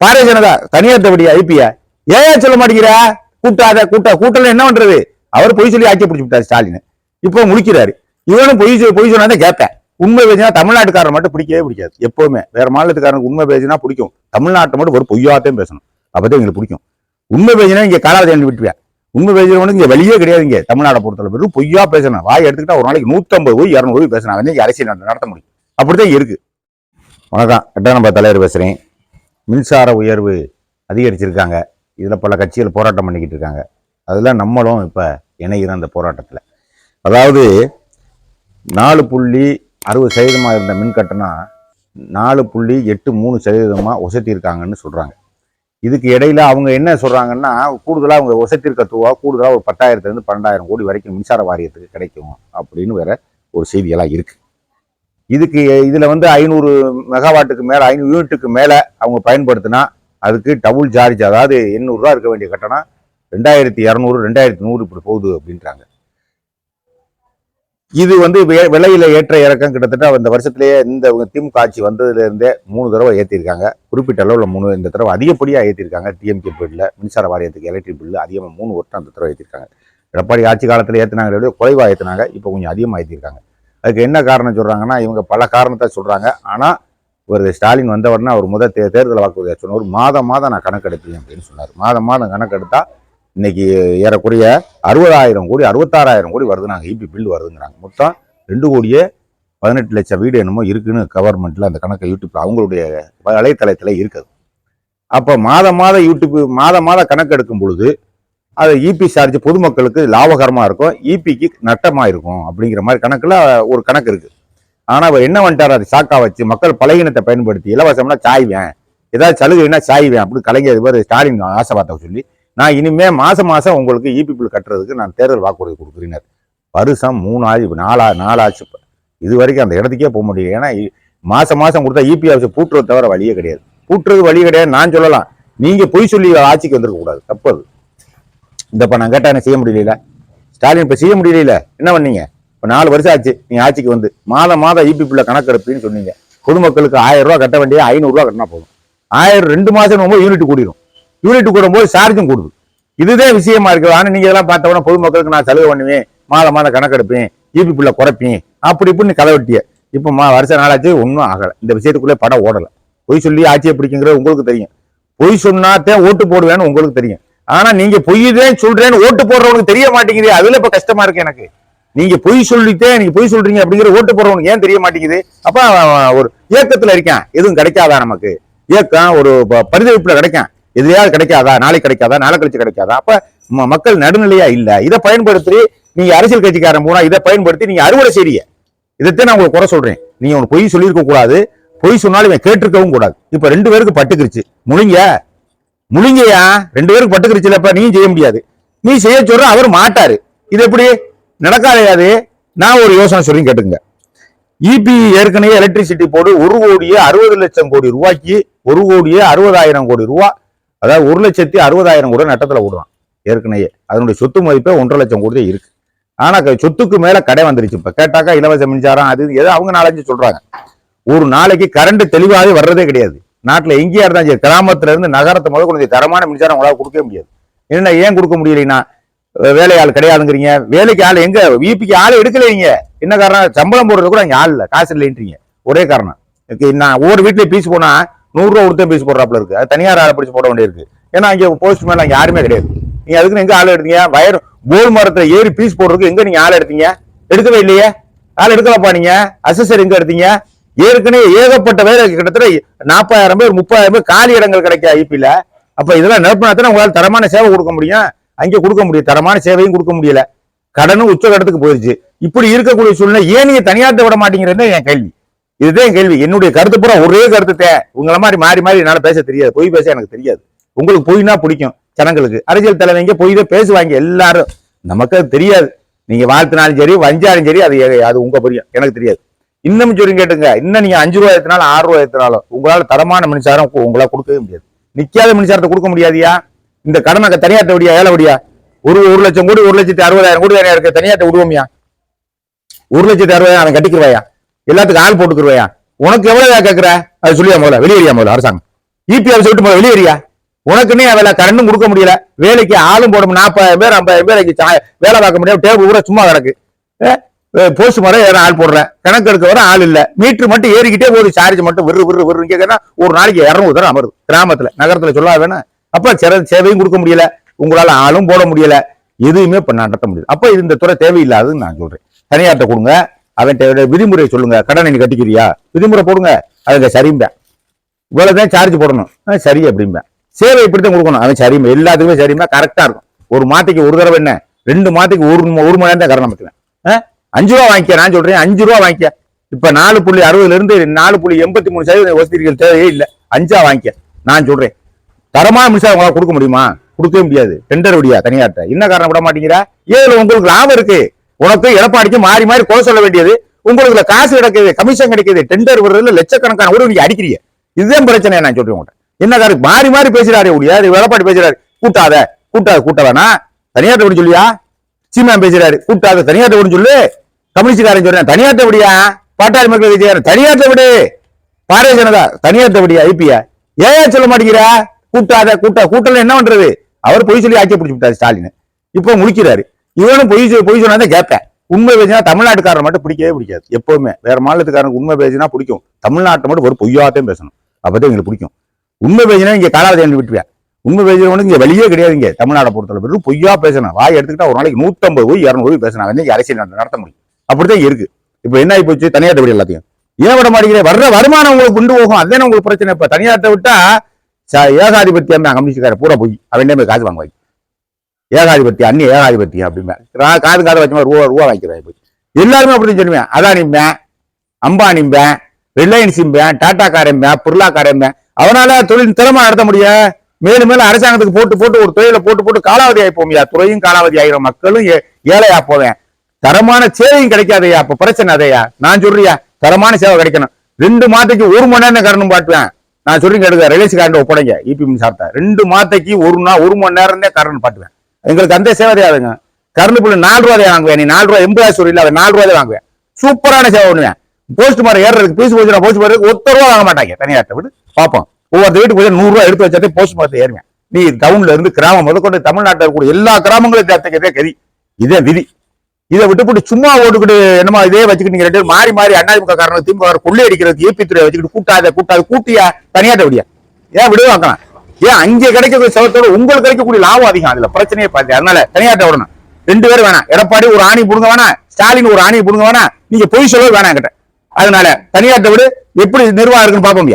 பாரதிய ஜனதா தனியார் விடியா ஏன் சொல்ல மாட்டேங்கிற? கூட்டாத கூட்ட கூட்டல என்ன பண்றது? அவர் பொய் சொல்லி ஆக்கி பிடிச்சி விட்டார் ஸ்டாலின். இப்போ முடிக்கிறாரு. இவனும் பொய் சொல்லி பொய் சொன்னா கேட்பேன். உண்மை பேசினா தமிழ்நாட்டுக்காரன் மட்டும் பிடிக்கவே பிடிக்காது. எப்பவுமே வேற மாநிலத்துக்காரனுக்கு உண்மை பேசினா பிடிக்கும். தமிழ்நாட்டை மட்டும் ஒரு பொய்யாத்தையும் பேசணும். அப்பதான் எங்களுக்கு பிடிக்கும். உண்மை பேசினா இங்க காலாவதி விட்டுவேன் உண்மை பேசுறவனுக்கு இங்க வெளியே கிடையாது இங்க. தமிழ்நாடை பொறுத்தளவு வெறும் பொய்யா பேசணும். வாய் எடுத்துக்கிட்டா ஒரு நாளைக்கு நூத்தம்பது போய் இரநூறு போய் பேசணும். அவன் அரசியல் நடத்த முடியும். அப்படிதான் இருக்கு. வணக்கம். எட்டாம் நம்பர் தலைவர் பேசுறேன். மின்சார உயர்வு அதிகரிச்சிருக்காங்க. இதில் பல கட்சிகள் போராட்டம் பண்ணிக்கிட்டு இருக்காங்க. அதில் நம்மளும் இப்போ இணைகிறோம் அந்த போராட்டத்தில். அதாவது நாலு புள்ளி அறுபது சதவீதமாக இருந்த மின் கட்டணம் நாலு புள்ளி எட்டு மூணு சதவீதமாக உசத்தியிருக்காங்கன்னு சொல்கிறாங்க இதுக்கு இடையில அவங்க என்ன சொல்கிறாங்கன்னா கூடுதலாக அவங்க உசத்திருக்க தூவா கூடுதலாக ஒரு பத்தாயிரத்துலேருந்து பன்னெண்டாயிரம் கோடி வரைக்கும் மின்சார வாரியத்துக்கு கிடைக்கும் அப்படின்னு வேற ஒரு செய்தியெல்லாம் இருக்குது இதுக்கு இதில் வந்து ஐநூறு மெகாவாட்டுக்கு மேலே ஐநூறு யூனிட்டுக்கு மேலே அவங்க பயன்படுத்தினா அதுக்கு டபுள் சார்ஜ் அதாவது எண்ணூறுரூவா இருக்க வேண்டிய கட்டணம் ரெண்டாயிரத்தி இரநூறு ரெண்டாயிரத்தி நூறு இப்படி போகுது அப்படின்றாங்க. இது வந்து வே- விலையில ஏற்ற இறக்கம் கிட்டத்தட்ட இந்த வருஷத்துலேயே இந்த திமுக ஆட்சி வந்ததுலேருந்தே மூணு தடவை ஏற்றிருக்காங்க குறிப்பிட்ட அளவில் மூணு இந்த தடவை அதிகப்படியாக ஏற்றிருக்காங்க டிஎம்கே பில்லில் மின்சார வாரியத்துக்கு எலக்ட்ரிக் பில்லு அதிகமாக மூணு வருஷம் அந்த தடவை ஏற்றிருக்காங்க எடப்பாடி ஆட்சி காலத்தில் ஏற்றினாங்க குறைவாக ஏற்றினாங்க இப்போ கொஞ்சம் அதிகமாக ஏற்றிருக்காங்க அதுக்கு என்ன காரணம் சொல்கிறாங்கன்னா இவங்க பல காரணத்தை சொல்கிறாங்க ஆனால் ஒரு ஸ்டாலின் வந்த உடனே அவர் முதல் தே தேர்தல் வாக்குறுதியாக சொன்னார் ஒரு மாதம் மாதம் நான் கணக்கெடுப்பேன் அப்படின்னு சொன்னார். மாதம் மாதம் கணக்கெடுத்தால் இன்னைக்கு ஏறக்குறைய அறுபதாயிரம் கோடி அறுபத்தாறாயிரம் கோடி வருது. நாங்கள் இபி பில் வருதுங்கிறாங்க. மொத்தம் ரெண்டு கோடியே பதினெட்டு லட்சம் வீடு என்னமோ இருக்குன்னு கவர்மெண்ட்டில் அந்த கணக்கை யூடியூப்பில் அவங்களுடைய வலைத்தளத்தில் இருக்குது. அப்போ மாதம் மாதம் யூடியூப் மாதம் மாதம் கணக்கெடுக்கும் பொழுது அது இபி சார்ஜ் பொதுமக்களுக்கு லாபகரமாக இருக்கும். இபிக்கு நட்டமாக இருக்கும் அப்படிங்கிற மாதிரி கணக்கில் ஒரு கணக்கு இருக்குது ஆனால் அவர் என்ன வந்துட்டார்? அது சாக்கா வச்சு மக்கள் பலகீனத்தை பயன்படுத்தி இலவசம்னா சாய்வேன். ஏதாவது சலுகைனா சாய்வேன் அப்படின்னு கலைஞர் இவர் ஸ்டாலின் ஆசை பார்த்த சொல்லி நான் இனிமே மாதம் மாதம் உங்களுக்கு இபி பில் கட்டுறதுக்கு நான் தேர்தல் வாக்குறுதி கொடுக்குறீனர். வருஷம் மூணாவது இப்போ நாலா நாலாச்சு இப்போ இது வரைக்கும் அந்த இடத்துக்கே போக முடியல. ஏன்னா இ- மாதம் கொடுத்தா இபி ஆஃபீஸை பூட்டுறது தவிர வழியே கிடையாது. பூட்டுறது வழி கிடையாது நான் சொல்லலாம். நீங்கள் பொய் சொல்லி ஆட்சிக்கு வந்துருக்கக்கூடாது. தப்பு அது. இந்த இப்ப நான் கேட்டால் என்ன செய்ய முடியல ஸ்டாலின் இப்போ செய்ய முடியல என்ன பண்ணீங்க? இப்போ நாலு வருஷம் ஆச்சு நீங்கள் ஆட்சிக்கு வந்து. மாதம் மாதம் இபி பில்ல கணக்கெடுப்புன்னு சொன்னீங்க. பொதுமக்களுக்கு ஆயிரம் ரூபா கட்ட வேண்டிய ஐநூறுரூவா கட்டினா போதும். ஆயிரம் ரெண்டு மாதம் போது யூனிட் கூடிரும். யூனிட் கூடும்போது சார்ஜும் கூடுது. இதுதான் விஷயமா இருக்குது ஆனால் நீங்கள் இதெல்லாம் பார்த்தவொடனே பொதுமக்களுக்கு நான் செலவு பண்ணுவேன். மாதம் மாதம் கணக்கெடுப்பேன் இபி குறைப்பேன். அப்படி இப்படின்னு கதை வெட்டிய. இப்போ மா வருஷம் நாளாச்சு ஒன்றும் ஆகலை. இந்த விஷயத்துக்குள்ளே படம் ஓடலை. பொய் சொல்லி ஆட்சியை பிடிக்குங்கிறது உங்களுக்கு தெரியும். பொய் சொன்னாத்தான் ஓட்டு போடுவேன்னு உங்களுக்கு தெரியும். ஆனா நீங்க பொய்தான் சொல்றேன்னு ஓட்டு போடுறவனுக்கு தெரிய மாட்டேங்குது. அதுல இப்ப கஷ்டமா இருக்கு எனக்கு. நீங்க பொய் சொல்லிட்டே நீங்க பொய் சொல்றீங்க அப்படிங்கிற ஓட்டு போடுறவனுக்கு ஏன் தெரிய மாட்டேங்குது? அப்ப ஒரு இயக்கத்துல இருக்கேன். எதுவும் கிடைக்காதா நமக்கு? இயக்கம் ஒரு ப- பரிதவிப்புல கிடைக்கும் எதுலையாவது கிடைக்காதா? நாளைக்கு கிடைக்காதா? நாளை கழிச்சு கிடைக்காதா? அப்ப மக்கள் நடுநிலையா இல்ல. இதை பயன்படுத்தி நீங்க அரசியல் கட்சிக்காரன் போனா இதை பயன்படுத்தி நீங்க அறுவடை செய்றீங்க. இதைத்தான் நான் உங்களுக்கு குறை சொல்றேன். நீங்க உனக்கு பொய் சொல்லியிருக்க கூடாது. பொய் சொன்னாலும் இவன் கேட்டிருக்கவும் கூடாது. இப்ப ரெண்டு பேருக்கு பட்டுக்கிருச்சு. முழுங்க முழிங்கயா ரெண்டு பேருக்கு பட்டுக்கிருச்சுலப்ப நீ செய்ய முடியாது. நீ செய்ய சொல்ற அவர் மாட்டாரு. இது எப்படி? நடக்காதையாது நான் ஒரு யோசனை சொல்லி கேட்டுங்க இபி ஏற்கனவே எலக்ட்ரிசிட்டி போர்டு ஒரு கோடியே அறுபது லட்சம் கோடி ரூபாய்க்கு ஒரு கோடியே அறுபதாயிரம் கோடி ரூபா. அதாவது ஒரு லட்சத்தி அறுபதாயிரம் கோடி நட்டத்துல விடுவான் ஏற்கனவே. அதனுடைய சொத்து மதிப்பே ஒன்றரை லட்சம் கோடி தான் இருக்கு. ஆனா சொத்துக்கு மேல கடை வந்துருச்சு. இப்ப கேட்டாக்கா இலவச மின்சாரம் அது இது அவங்க நாலஞ்சு சொல்றாங்க. ஒரு நாளைக்கு கரண்ட் தெளிவாகவே வர்றதே கிடையாது. நாட்டில் எங்கேயா இருந்தாலும் சரி கிராமத்துல இருந்து நகரத்தை முதல் கொண்டு தரமான மின்சாரம் உங்களால் கொடுக்கவே முடியாது. என்ன ஏன் கொடுக்க முடியலைன்னா வேலை ஆள் கிடையாதுங்கிறீங்க. வேலைக்கு ஆள் எங்க? விபிக்கு ஆள் எடுக்கலைங்க என்ன காரணம்? சம்பளம் போடுறது கூட அங்கே ஆள் இல்லை. காசு இல்லைன்றீங்க. ஒரே காரணம். நான் ஒவ்வொரு வீட்லேயும் பீஸ் போனால் நூறுரூவா ரூபா பீஸ் போடுறாப்புல இருக்கு. அது தனியார் ஆளை பிடிச்சி போட வேண்டியிருக்கு. ஏன்னா இங்கே போஸ்ட் மேலே அங்கே யாருமே கிடையாது. நீங்கள் அதுக்குன்னு எங்கே ஆள் எடுத்தீங்க? வயர் போல் மரத்தில் ஏறி பீஸ் போடுறதுக்கு எங்கே நீங்க ஆள் எடுத்தீங்க? எடுக்கவே இல்லையே. ஆள் எடுக்கலப்பா நீங்க? அசஸர் எங்கே எடுத்தீங்க? ஏற்கனவே ஏகப்பட்ட வேலை கிட்டத்தட்ட நாற்பதாயிரம் பேர் முப்பதாயிரம் பேர் காலி இடங்கள் கிடைக்க ஐபியில் அப்போ இதெல்லாம் நிரப்பினா தானே தரமான சேவை கொடுக்க முடியும்? அங்கே கொடுக்க முடியும். தரமான சேவையும் கொடுக்க முடியல. கடனும் உச்சகட்டத்துக்கு போயிடுச்சு இப்படி இருக்கக்கூடிய சூழ்நிலை ஏன் நீங்கள் தனியார்த்த விட மாட்டேங்கிறது என் கேள்வி. இதுதான் என் கேள்வி. என்னுடைய கருத்து பூரா ஒரே கருத்து தே உங்களை மாதிரி மாறி மாறி என்னால் பேச தெரியாது. பொய் பேச எனக்கு தெரியாது. உங்களுக்கு பொய்னா பிடிக்கும் ஜனங்களுக்கு. அரசியல் தலைவங்க பொய் தான் பேசுவாங்க எல்லாரும். நமக்கு அது தெரியாது. நீங்கள் வாழ்த்தினாலும் சரி வஞ்சாலும் சரி அது அது உங்கள் புரியும். எனக்கு தெரியாது. இன்னும் சொல்லி கேட்டுங்க இன்னும் நீங்க அஞ்சு ரூபா ஏத்தினாலும் ஆறு ரூபா ஏத்தினாலும் உங்களால தரமான மின்சாரம் உங்களால கொடுக்கவே முடியாது நிக்காத மின்சாரத்தை கொடுக்க முடியாதியா இந்த கடனை தனியார்ட்ட விடியா ஏழை விடியா ஒரு ஒரு லட்சம் கோடி ஒரு லட்சத்தி அறுபதாயிரம் கோடி தனியா இருக்க தனியார்ட்ட விடுவோம்யா ஒரு லட்சத்தி அறுபதாயிரம் அவன் எல்லாத்துக்கும் ஆள் போட்டுக்கிருவாயா உனக்கு எவ்வளவு கேட்கற அது சொல்லியா முதல்ல வெளியேறியா முதல்ல அரசாங்கம் இபி ஆஃபீஸ் விட்டு முதல்ல வெளியேறியா உனக்குன்னே வேலை கரண்டும் கொடுக்க முடியல வேலைக்கு ஆளும் போடணும் நாற்பதாயிரம் பேர் ஐம்பது பேர் சா- வேலை பார்க்க முடியாது டேபிள் கூட சும்மா கிடக்கு போஸ்ட் மரம் ஏற ஆள் போடுறேன். கணக்கு எடுக்க வர ஆள் இல்லை. மீட்ரு மட்டும் ஏறிக்கிட்டே போகுது. சார்ஜ் மட்டும் விரு விரு விரு கேட்கறா ஒரு நாளைக்கு இரநூறு தரம் அமருது. கிராமத்தில் நகரத்தில் சொல்ல வேணா. அப்போ சிற சேவையும் கொடுக்க முடியல. உங்களால் ஆளும் போட முடியல. எதுவுமே இப்போ நடத்த முடியல. அப்போ இது இந்த துறை தேவையில்லாதுன்னு நான் சொல்கிறேன் தனியார்ட்ட கொடுங்க. அவன் விதிமுறையை சொல்லுங்க. கடனை நீ கட்டிக்கிறியா? விதிமுறை போடுங்க. அதுங்க சரிம்பேன் இவ்வளவுதான் சார்ஜ் போடணும். ஆ, சரி அப்படிம்பேன் சேவை இப்படி தான் கொடுக்கணும். அவன் சரிமை எல்லாத்துக்குமே சரிமா கரெக்டாக இருக்கும். ஒரு மாத்தைக்கு ஒரு தடவை என்ன? ரெண்டு மாத்துக்கு ஒரு ஒரு மணி நேரம் தான் கடன் அமைக்குவேன் ஆ? அஞ்சு ரூபா வாங்கிக்க நான் சொல்றேன் அஞ்சு ரூபா வாங்கிக்க. இப்ப நாலு புள்ளி அறுபதுல இருந்து நாலு புள்ளி எண்பத்தி மூணு சதவீத வசதிகள் தேவையே இல்லை. அஞ்சா வாங்கிக்க. நான் சொல்றேன். தரமான மின்சாரம் உங்களால் கொடுக்க முடியுமா? கொடுக்கவே முடியாது. டெண்டர் விடியா தனியார்ட்ட. என்ன காரணம் விட மாட்டேங்கிறா? ஏதுல உங்களுக்கு லாபம் இருக்கு. உனக்கு எடப்பாடிக்கு மாறி மாறி குறை சொல்ல வேண்டியது. உங்களுக்கு காசு கிடைக்குது கமிஷன் கிடைக்குது டெண்டர் விடுறதுல லட்சக்கணக்கான ஒரு நீங்க அடிக்கிறீங்க. இதுதான் பிரச்சனை நான் சொல்றேன் உங்கள்கிட்ட என்ன காரணம் மாறி மாறி பேசுறாரு முடியாது எடப்பாடி பேசுறாரு. கூட்டாத கூட்டாத கூட்ட வேணா தனியார்ட்ட சொல்லியா? சீமான் பேசுறாரு. கூட்டாத தனியாட்ட விட சொல்லு. கம்யூனிஸ்ட்காரன் சொல்றேன். தனியாட்ட விடியா? பாட்டாளி மக்கள் கட்சியார் தனியாட்ட விடு. பாரதிய ஜனதா தனியாட்ட விடியா ஐபியா? ஏன் சொல்ல மாட்டேங்கிற? கூட்டாத கூட்ட கூட்டல என்ன பண்றது? அவர் பொய் சொல்லி ஆட்சி பிடிச்சி விட்டாரு ஸ்டாலின். இப்போ முழிக்கிறாரு இவனும் பொய் பொய் சொன்னா கேட்பேன். உண்மை பேசினா தமிழ்நாட்டுக்காரன் மட்டும் பிடிக்கவே பிடிக்காது. எப்பவுமே. வேற மாநிலத்துக்காரனுக்கு உண்மை பேசினா பிடிக்கும். தமிழ்நாட்டை மட்டும் ஒரு பொய்யாத்தையும் பேசணும். அப்பதான் எங்களுக்கு பிடிக்கும். உண்மை பேசினா இங்க காலாவதி விட்டுவேன் உண்மை பேசுறவனுக்கு இங்கே வெளியே கிடையாது இங்கே. தமிழ்நாட்டை பொறுத்தவரை வெறும் பொய்யா பேசணும் வாய் எடுத்துக்கிட்டா ஒரு நாளைக்கு நூற்றம்பது போய் இரநூறு போய் பேசணும் இன்னைக்கு அரசியல் நடத்த முடியும். அப்படிதான் இருக்கு. இப்போ என்ன ஆகி போச்சு? தனியார்ட்ட விட எல்லாத்தையும். ஏன் விட மாட்டேங்கிறேன் வர்ற வருமானம் உங்களுக்கு கொண்டு போகும். அதுதானே உங்களுக்கு பிரச்சனை. இப்போ தனியார்ட்ட விட்டா ச- ஏகாதிபத்தியம் கம்யூனிஸ்ட்கார பூரா போய் அவன் போய் காசு வாங்குவாங்க? ஏகாதிபத்தியம் அந்நிய ஏகாதிபத்தியம் அப்படிமே காது காது வச்ச ரூபா ரூபா வாங்கிக்கிறாங்க போய் எல்லாருமே அப்படின்னு சொல்லுவேன். அதானிம்பேன் அம்பானிம்பேன் ரிலையன்ஸ் இம்பேன் டாடா காரம்பேன் பிர்லா காரம்பேன் அவனால தொழில் திறமை நடத்த முடியும் மேலும் மேலும் அரசாங்கத்துக்கு போட்டு போட்டு ஒரு துறையில போட்டு போட்டு காலாவதி ஆகி போமியா துறையும் காலாவதி ஆகிற மக்களும் ஏழையா போவேன். தரமான சேவையும் கிடைக்காதயா? அப்ப பிரச்சனை அதையா? நான் சொல்றியா? தரமான சேவை கிடைக்கணும். ரெண்டு மாத்தைக்கு ஒரு மணி நேரம் கரணும் பாட்டுவேன். நான் சொல்லி கேட்டு ரிலையன்ஸ் காரண்ட் ஒப்படைங்க. இபி மின்சாரத்தை ரெண்டு மாத்தைக்கு ஒரு நாள் ஒரு மணி நேரம் தான் கரண்ட் பாட்டுவேன். எங்களுக்கு அந்த சேவை தேவைங்க. கரண்ட் பிள்ளை நாலு ரூபாய் வாங்குவேன். நீ நாலு ரூபாய் எண்பது சொல்லி இல்ல நாலு ரூபாய் தான் வாங்குவேன். சூப்பரான சேவை பண்ணுவேன். போஸ்ட் மார ஏறுறதுக்கு பீஸ் போச்சு போஸ்ட் மாருக்கு ஒத்த ரூபா வாங்க மாட்டாங்க. தனியார்ட்ட விட்டு பார்ப்போம். ஒவ்வொரு வீட்டுக்கு போய் நூறு எடுத்து வச்சாலே போஸ்ட் மாரத்தை ஏறுவேன். நீ டவுன்ல இருந்து கிராமம் முதற்கொண்டு தமிழ்நாட்டில் இருக்கக்கூடிய எல்லா கிராமங்களும் தேர்த்தக்கதே கதி. இதே விதி. இதை விட்டுப்புட்டு சும்மா ஓட்டுக்கிட்டு என்னமா இதே வச்சுக்கிட்டு நீங்க ரெண்டு பேரும் மாறி மாறி அதிமுக காரணம் திமுக கொள்ளை அடிக்கிறது ஏபி துறையை வச்சுக்கிட்டு கூட்டாத கூட்டாத கூட்டியா தனியாட்ட விடியா? ஏன் விடுவே வைக்கலாம் ஏன் அங்கே கிடைக்கக்கூடிய செவத்தோட உங்களுக்கு கிடைக்கக்கூடிய லாபம் அதிகம். அதுல பிரச்சனையே பார்த்து அதனால தனியாட்ட விடணும். ரெண்டு பேரும் வேணாம். எடப்பாடி ஒரு ஆணி புடுங்க வேணாம். ஸ்டாலின் ஒரு ஆணி புடுங்க வேணாம். நீங்க பொய் சொல்ல வேணாம் கிட்ட அதனால தனியாட்ட விடு. எப்படி நிர்வாகம் இருக்குன்னு பார்ப்போம்